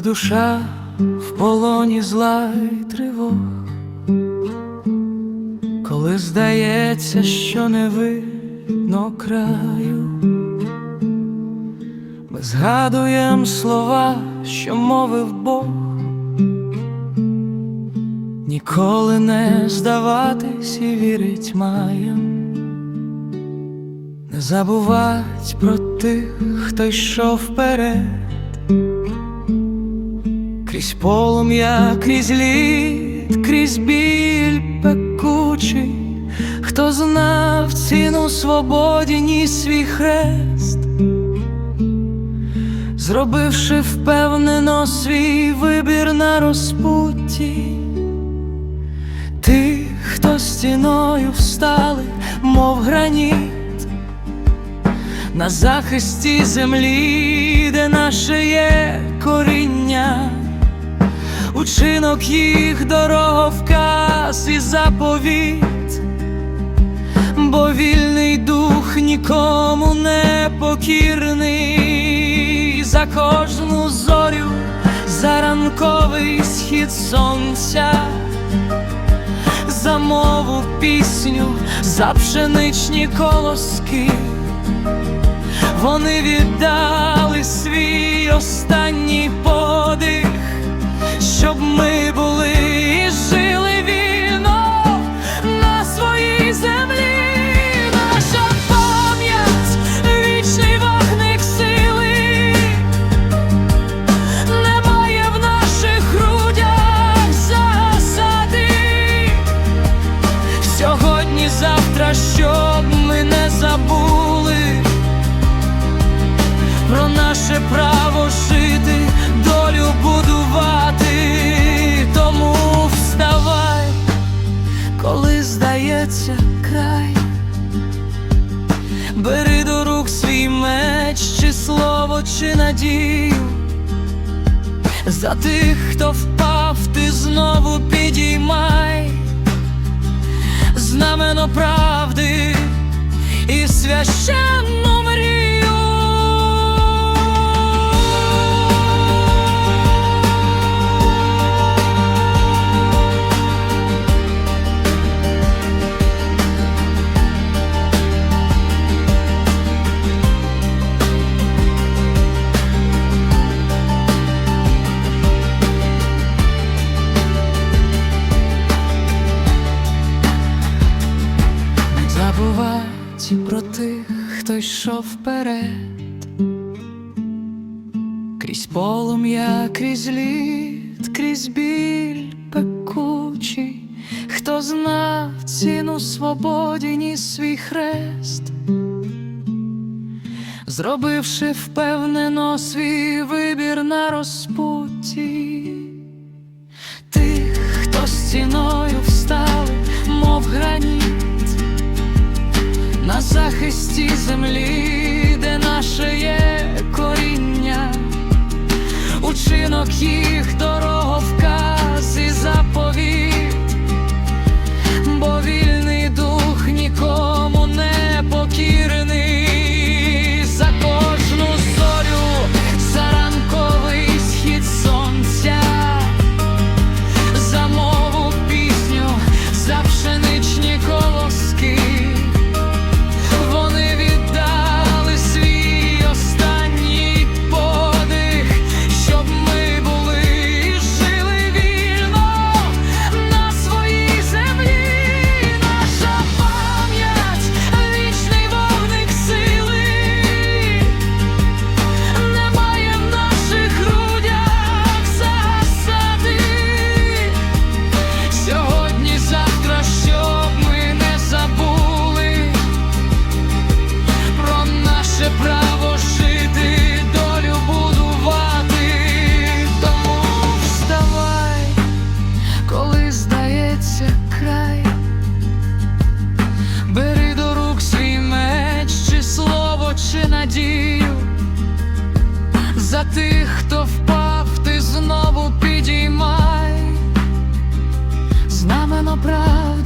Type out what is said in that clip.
душа в полоні зла й тривог, коли здається, що не видно краю, ми згадуєм слова, що мовив Бог, ніколи не здаватись і вірить маєм. Не забувать про тих, хто йшов вперед, крізь полум'я, крізь лід, крізь біль пекучий, хто знав ціну свободі, ніс свій хрест, зробивши впевнено свій вибір на розпутті. Тих, хто стіною встали, мов граніт. На захисті землі, де наше є учинок їх дороговказ і заповіт, бо вільний дух нікому не покірний, за кожну зорю, за ранковий схід сонця. За мову пісню, за пшеничні колоски вони віддали свій останній бери до рук свій меч, чи слово, чи надію. За тих, хто впав, ти знову підіймай знамено правди і священну забувать про тих, хто йшов вперед, крізь полум'я, крізь лід, крізь біль пекучий, хто знав ціну свободі, ніс свій хрест, зробивши впевнено свій вибір на розпутті. Тих, хто стіною захисті землі, де наше є коріння, учинок їх дороговказ надію. За тих, хто впав, ти знову підіймай знамено прав.